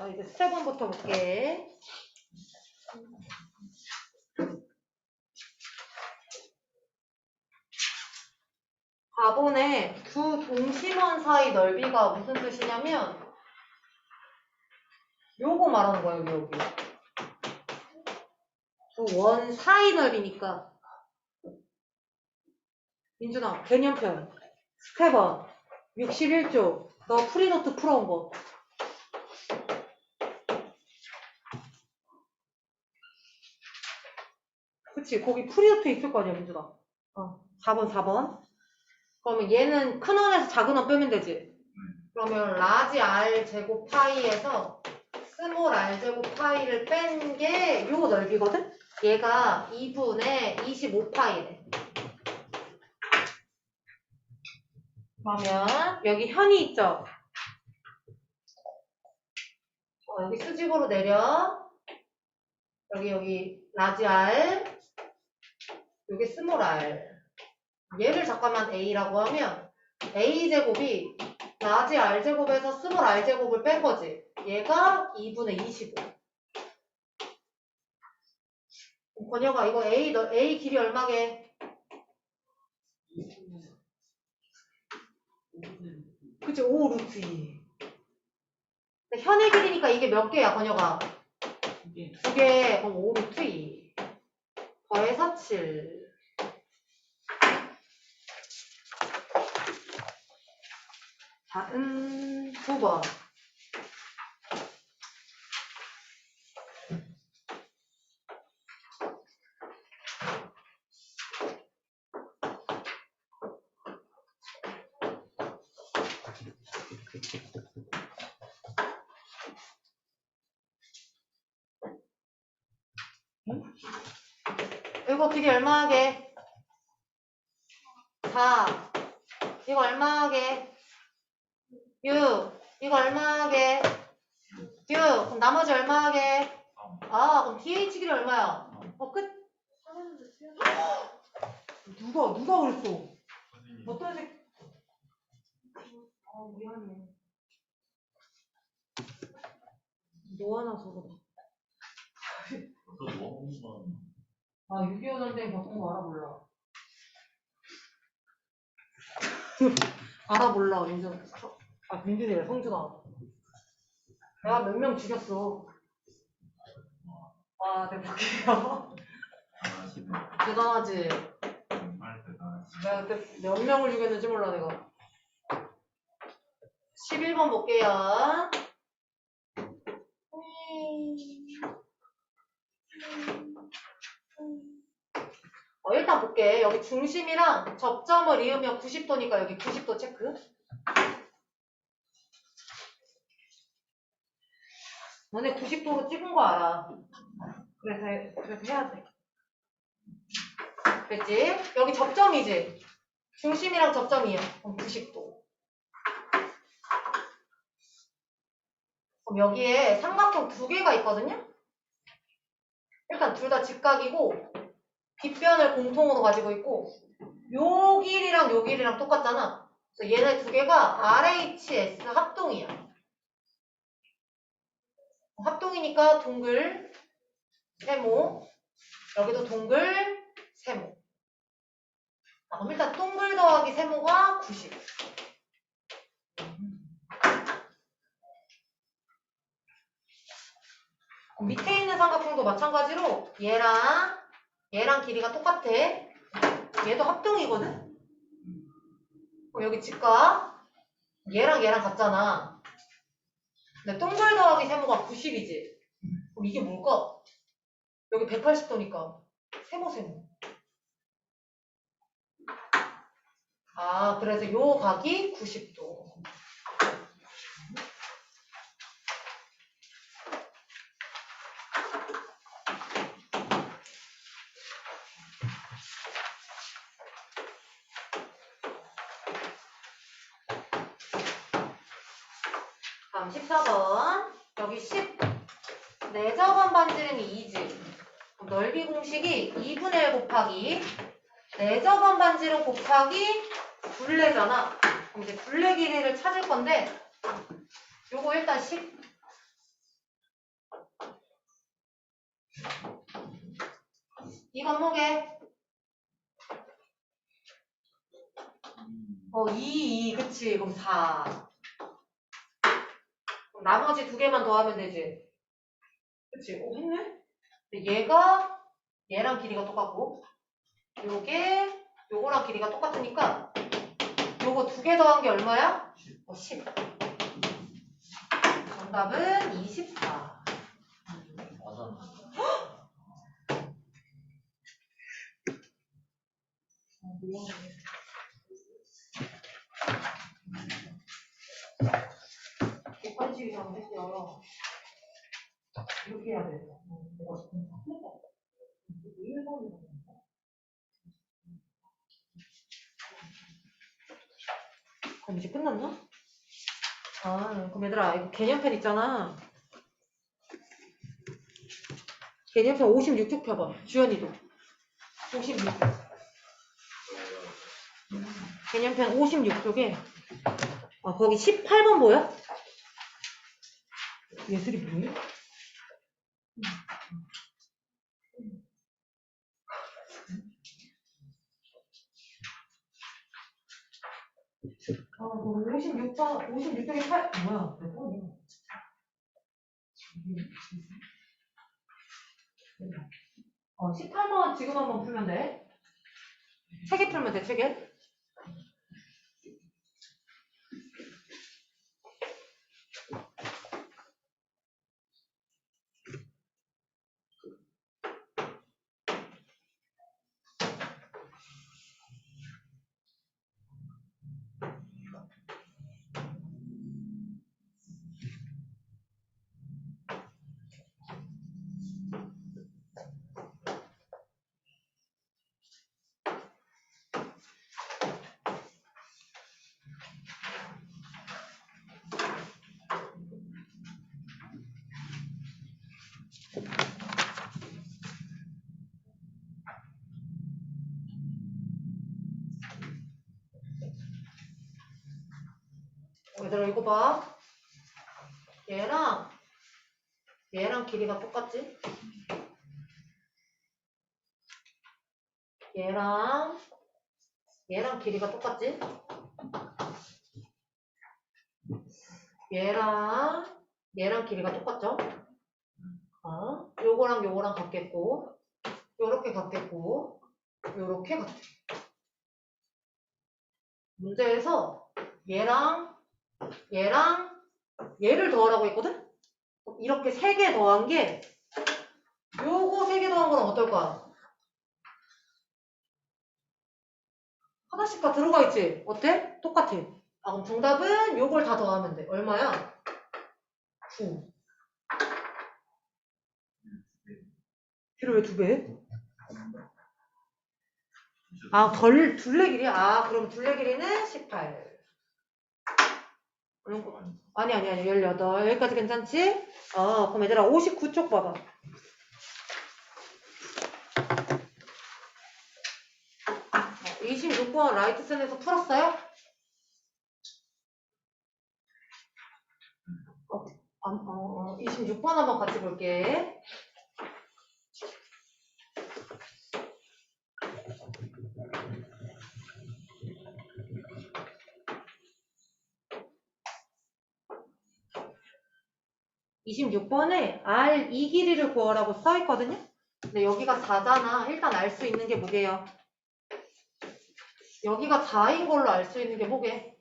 자, 이제 1부터 볼게. 4번에 두 동심원 사이 넓이가 무슨 뜻이냐면 요거 말하는 거야, 여기, 여기. 두 원 사이 넓이니까. 민준아, 개념편. 1. 61조. 너 프리노트 풀어온 거. 그치, 거기 프리노트 있을 거 아니야, 민준아. 어, 4번, 4번. 그러면 얘는 큰 원에서 작은 원 빼면 되지. 그러면 라지 r 제곱 파이에서 스몰 r 제곱 파이를 뺀 게 요 넓이거든? 얘가 2분의 25파이래. 그러면 여기 현이 있죠? 어, 여기 수직으로 내려. 여기 여기 라지 r 여기 스몰 r 얘를 잠깐만 a라고 하면 a제곱이 라지 r제곱에서 스몰 r제곱을 뺀 거지. 얘가 2분의 25. 그럼 건혁아 이거 a 너 a 길이 얼마게? 그치 5 루트 2. 근데 현의 길이니까 이게 몇 개야? 이게 두 개, 그럼 5 루트 2. 더해서 7. 다음 9번. 이거 길이 얼마 하게? 4. 이거 얼마 하게? 6. 이거 얼마 하게? 6. 그럼 나머지 얼마 하게? 아, 그럼 DH 길이 얼마야? 어, 끝? 누가, 누가 그랬어? 어떤 색? 아, 미안해. 놓아놔서 그래. 아, 6.25 전쟁 겪은 거 알아볼라. 알아볼라, 민준. 아, 민준이래, 성준아. 내가 몇 명 죽였어. 아, 대박이야. 대단하지? 내가 그때 몇 명을 죽였는지 몰라, 내가. 11번 볼게요. 어, 일단 볼게. 여기 중심이랑 접점을 이으면 90도니까 여기 90도 체크. 너네 90도로 찍은 거 알아. 그래서, 해- 그래서 해야 돼. 됐지? 여기 접점이지? 중심이랑 접점이야. 그럼 90도. 그럼 여기에 삼각형 두 개가 있거든요? 일단 둘 다 직각이고, 빗변을 공통으로 가지고 있고, 요 길이랑 요 길이랑 똑같잖아. 그래서 얘네 두 개가 RHS 합동이야. 합동이니까 동글, 세모, 여기도 동글, 세모. 아, 그럼 일단 동글 더하기 세모가 90. 그럼 밑에 있는 삼각형도 마찬가지로 얘랑 얘랑 길이가 똑같아. 얘도 합동이거든? 그럼 여기 직각 얘랑 얘랑 같잖아. 근데 동글 더하기 세모가 90이지. 그럼 이게 뭘까? 여기 180도니까 세모 세모. 아, 그래서 요 각이 90도. 다음 14번. 여기 10. 내저번 반지름이 2지. 넓이 공식이 2분의 1 곱하기 내저번 반지름 곱하기 둘레잖아. 그럼 이제 둘레 길이를 찾을 건데 요거 일단 10. 이건 뭐게? 어, 2, 2, 그치. 그럼 4. 나머지 두 개만 더하면 되지. 그치. 어, 했네? 근데 얘가 얘랑 길이가 똑같고, 요게 요거랑 길이가 똑같으니까, 요거 두 개 더한 게 얼마야? 어, 10. 정답은 24. 맞아. 객관식이 잘못했어요. 이렇게 해야 돼. 어, 내가 지금 다 틀렸다. 이게 1번이라고. 그럼 이제 끝났나? 아, 그럼 얘들아, 이거 개념편 있잖아. 개념편 56쪽 펴봐. 주연이도. 56쪽. 개념편 56쪽에 아, 거기 18번 보여? 예술이 뭐해? 아, 뭐 56번, 56쪽에 8, 뭐야, 몇 번이야? 어, 18번 지금 한번 풀면 돼. 책에 풀면 돼, 책에. 얘들아 이거 봐. 얘랑 얘랑 길이가 똑같지? 얘랑 얘랑 길이가 똑같지? 얘랑 얘랑 길이가 똑같죠? 어? 요거랑 요거랑 같겠고 요렇게 같겠고 요렇게 같아. 문제에서 얘랑 얘랑 얘를 더하라고 했거든? 이렇게 세 개 더한 게 요거 세 개 더한 거랑 어떨 거야? 하나씩 다 들어가 있지? 어때? 똑같아. 아, 그럼 정답은 요걸 다 더하면 돼. 얼마야? 9. 걔를 왜두 배? 해? 아, 덜, 둘레 길이? 아, 그럼 둘레 길이는 18. 아니, 아니, 아니, 18. 여기까지 괜찮지? 어, 그럼 얘들아, 59쪽 봐봐. 어, 26번 라이트 센에서 풀었어요? 어, 아, 어, 어, 26번 한번 같이 볼게. 이십육 번에 R 이 길이를 구하라고 써 있거든요? 근데 여기가 4잖아. 일단 알 수 있는 게 뭐게요? 여기가 4인 걸로 알 수 있는 게 뭐게?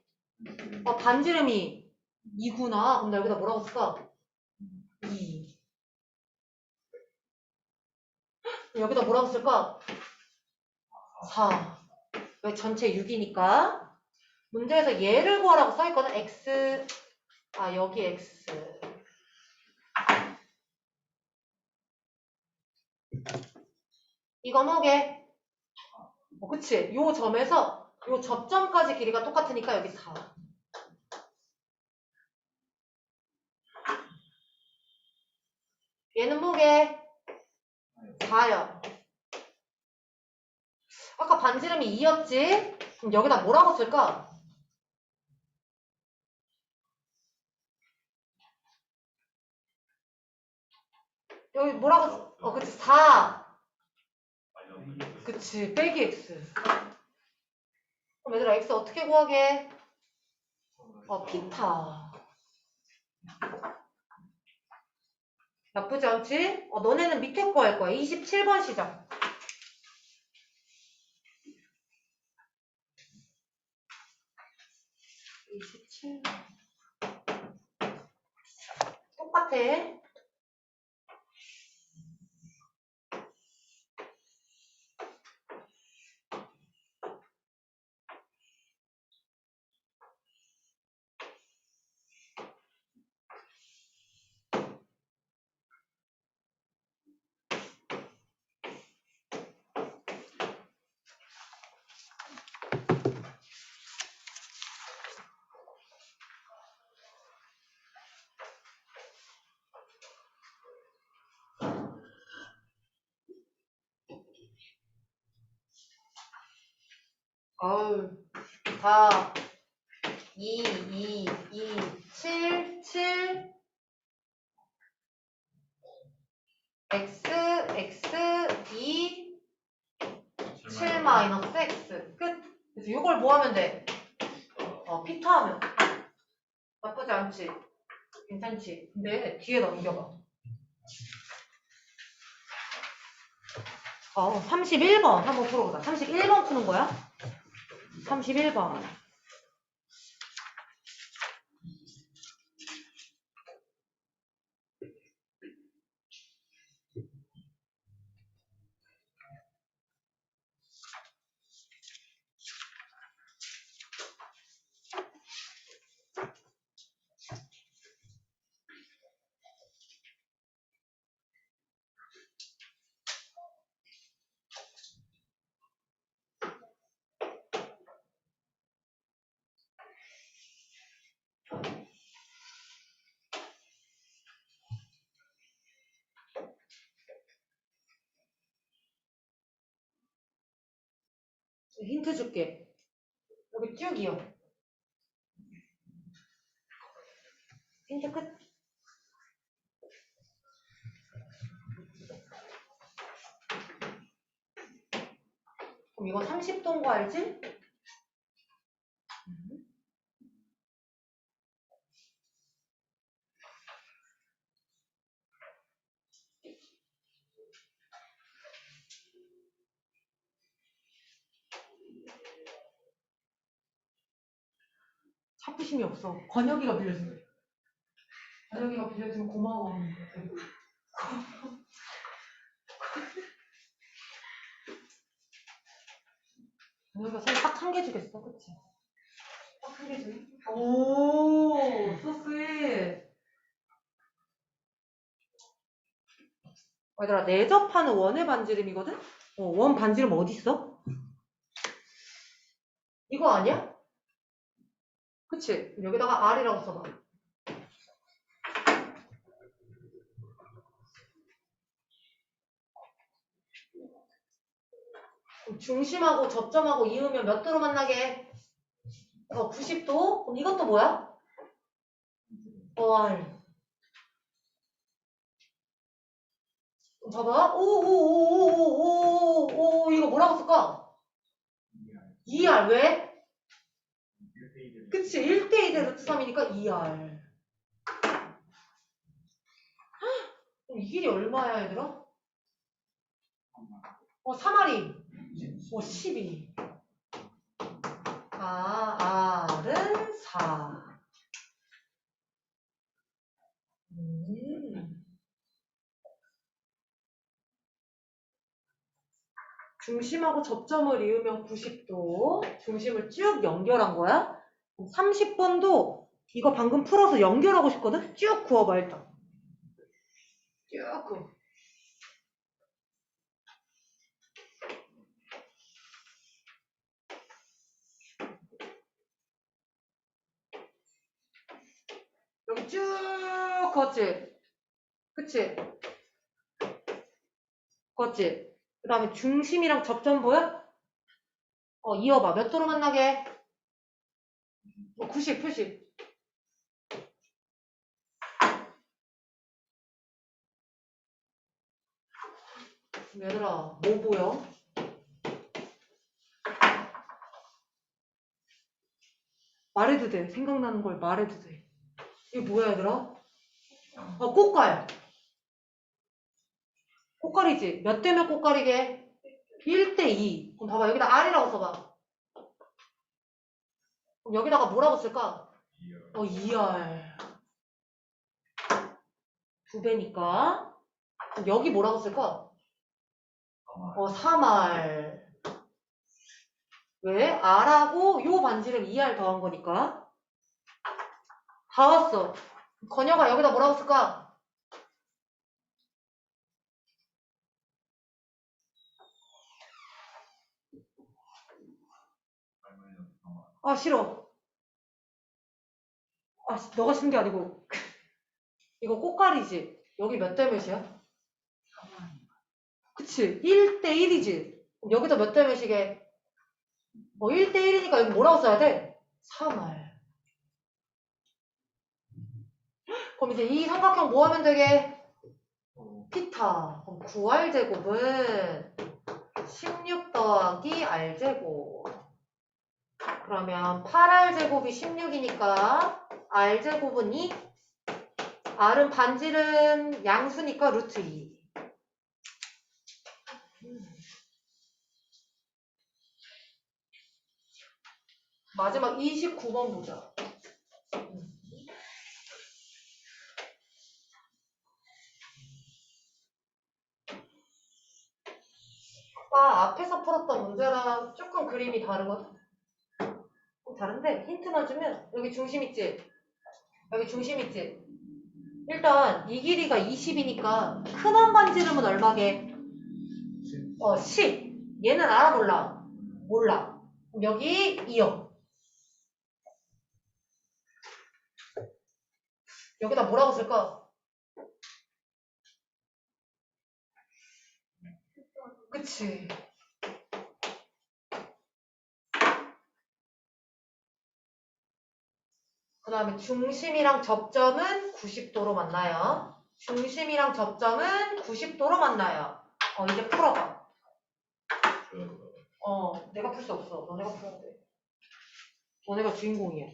어, 반지름이 2구나. 그럼 나 여기다 뭐라고 쓸까? 2. 여기다 뭐라고 쓸까? 4. 왜 전체 6이니까? 문제에서 얘를 구하라고 써있거든. x. 아, 여기 x. 이거 뭐게? 어, 그치? 요 점에서 요 접점까지 길이가 똑같으니까 여기 4. 얘는 뭐게? 4요. 아까 반지름이 2였지? 그럼 여기다 뭐라고 쓸까? 여기 뭐라고, 써? 어, 그치, 4. 그치, 빼기 x. 그럼 얘들아, x 어떻게 구하게? 어, 피타. 나쁘지 않지? 어, 너네는 밑에 거 할 거야. 27번 시작. 27. 똑같아. 어우, 4, 2, 2, 2, 7, 7, x, x, 2, 7 마이너스 x. 끝. 그래서 이걸 뭐 하면 돼? 어, 피터하면. 나쁘지 않지? 괜찮지? 근데 뒤에 넘겨봐. 어, 31번 한번 풀어보자. 31번 푸는 거야? 31번. 힌트 줄게. 여기 쭉 이어. 힌트 끝. 그럼 이거 30도인 거 알지? 자부심이 없어. 권혁이가 빌려주면. 권혁이가 빌려주면 고마워. 권혁이가 손딱한 개 주겠어, 그치? 딱 한 개 주. 오, 소스윗. 얘들아, 내접하는 원의 반지름이거든? 어, 원 반지름 어딨어? 이거 아니야? 그치? 여기다가 R이라고 써봐. 중심하고 접점하고 이으면 몇 도로 만나게? 어, 90도? 그럼 이것도 뭐야? 그럼 봐봐. 오, 오, 오, 오, 오, 오, 오, 이거 뭐라고 쓸까? 2R. 왜? 그치 1대2 대루트 3이니까 2R 그럼 이 길이 얼마야 얘들아? 어 3R이 어 12. 아 R은 4 음. 중심하고 접점을 이으면 90도 중심을 쭉 연결한 거야 30번도 이거 방금 풀어서 연결하고 싶거든? 쭉 구워봐, 일단. 쭉 구워. 여기 쭉 그었지? 그치? 그었지? 그 다음에 중심이랑 접점 보여? 어, 이어봐. 몇 도로 만나게? 어, 90, 90. 얘들아, 뭐 보여? 말해도 돼. 생각나는 걸 말해도 돼. 이게 뭐야, 얘들아? 어, 꽃갈. 꽃갈이지. 몇 대면 꽃갈이게? 1대 2. 그럼 봐봐. 여기다 R이라고 써봐. 그럼 여기다가 뭐라고 쓸까? 어, 2R. 두 배니까. 그럼 여기 뭐라고 쓸까? 어, 3R. 왜? R하고 요 반지름 2R 더한 거니까. 다 왔어. 건여가 여기다 뭐라고 쓸까? 아, 싫어. 아, 씨, 너가 싫은 게 아니고. 이거 꽃갈이지? 여기 몇 대 몇이야? 그치? 1대 1이지? 여기다 몇대 몇이게? 뭐 1대 1이니까 여기 뭐라고 써야 돼? 3R. 그럼 이제 이 삼각형 뭐 하면 되게? 피타. 그럼 9R 제곱은 16 더하기 R 제곱. 그러면 8R 제곱이 16이니까 R 제곱은 2. R은 반지름 양수니까 루트 2. 마지막 29번 보자. 아까 앞에서 풀었던 문제랑 조금 그림이 다르거든? 좀 다른데 힌트만 주면 여기 중심 있지? 여기 중심 있지? 일단 이 길이가 20이니까 큰원 반지름은 얼마게? 어 10. 얘는 알아 몰라? 몰라. 그럼 여기 2요. 여기다 뭐라고 쓸까? 그치. 그 다음에 중심이랑 접점은 90도로 만나요. 중심이랑 접점은 90도로 만나요. 어, 이제 풀어봐. 어, 내가 풀 수 없어. 너네가 풀어야 돼. 너네가 주인공이야.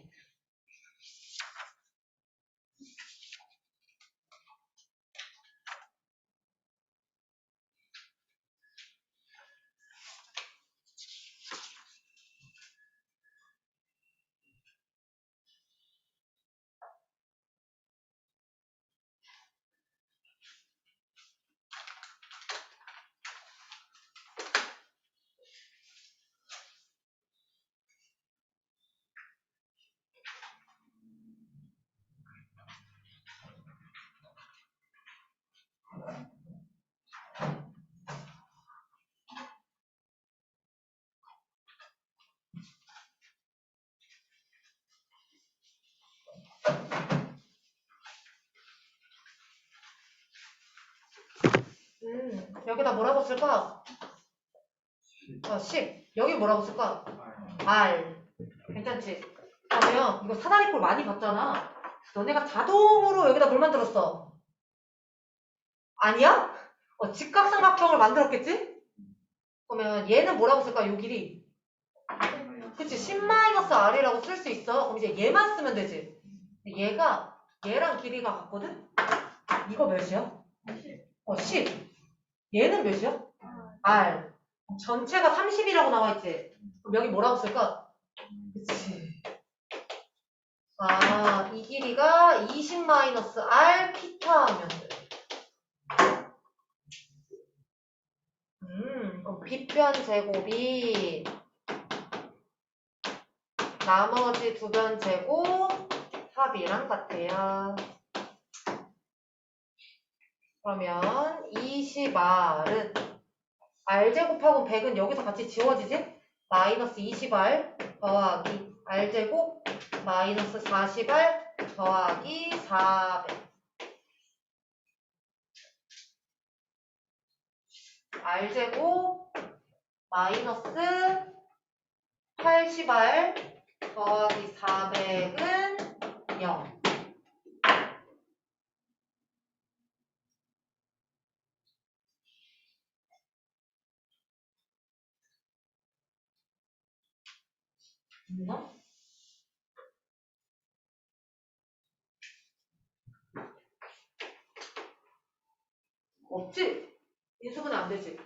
음, 여기다 뭐라고 쓸까? 어, 10. 여기 뭐라고 쓸까? R. 괜찮지? 그러면 이거 사다리꼴 많이 봤잖아. 너네가 자동으로 여기다 뭘 만들었어? 아니야? 어, 직각삼각형을 만들었겠지? 그러면 얘는 뭐라고 쓸까? 요 길이. 그치? 10-R이라고 쓸 수 있어. 그럼 이제 얘만 쓰면 되지. 얘가 얘랑 길이가 같거든? 이거 몇이야? 어, 10. 얘는 몇이야? R. 전체가 30이라고 나와 있지. 그럼 여기 뭐라고 쓸까? 그치. 아, 이 길이가 20-R 피타 하면 돼. 음, 그럼 빗변 제곱이 나머지 두 변 제곱 합이랑 같아요. 그러면 20R은 R제곱하고 100은 여기서 같이 지워지지? 마이너스 20R 더하기 R제곱 마이너스 40R 더하기 400 R제곱 마이너스 80R 더하기 400은 0 있나? 없지? 인수분해 안 되지?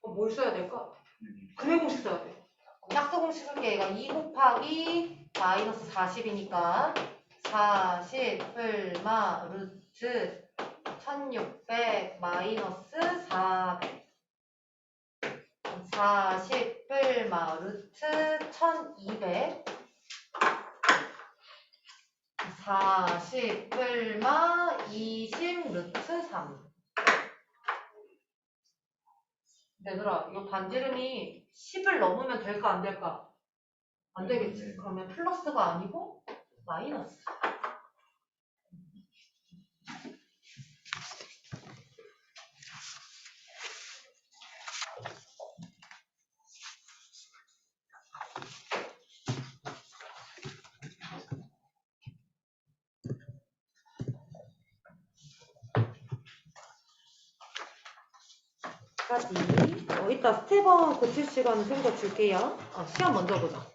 그럼 뭘 써야 될까? 금의 공식 써야 돼. 약수 공식 쓸게. 얘가 2 곱하기 마이너스 40이니까 40을 마 루트 1600 마이너스 400 40 을마 루트 1200 40을 마20 루트 3 얘들아 이거 반지름이 10을 넘으면 될까 안 될까? 안 되겠지. 네. 그러면 플러스가 아니고 마이너스. 까지. 어, 이따 스텝원 고칠 시간 좀 더 줄게요. 어, 시험 먼저 보자.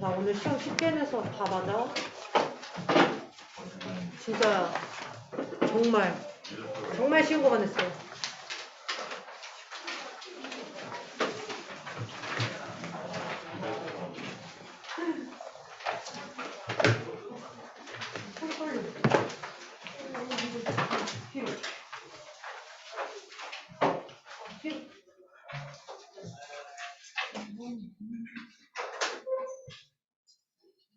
나 오늘 시험 쉽게 내서 다 맞아. 진짜 정말 정말 쉬운 거만 했어요.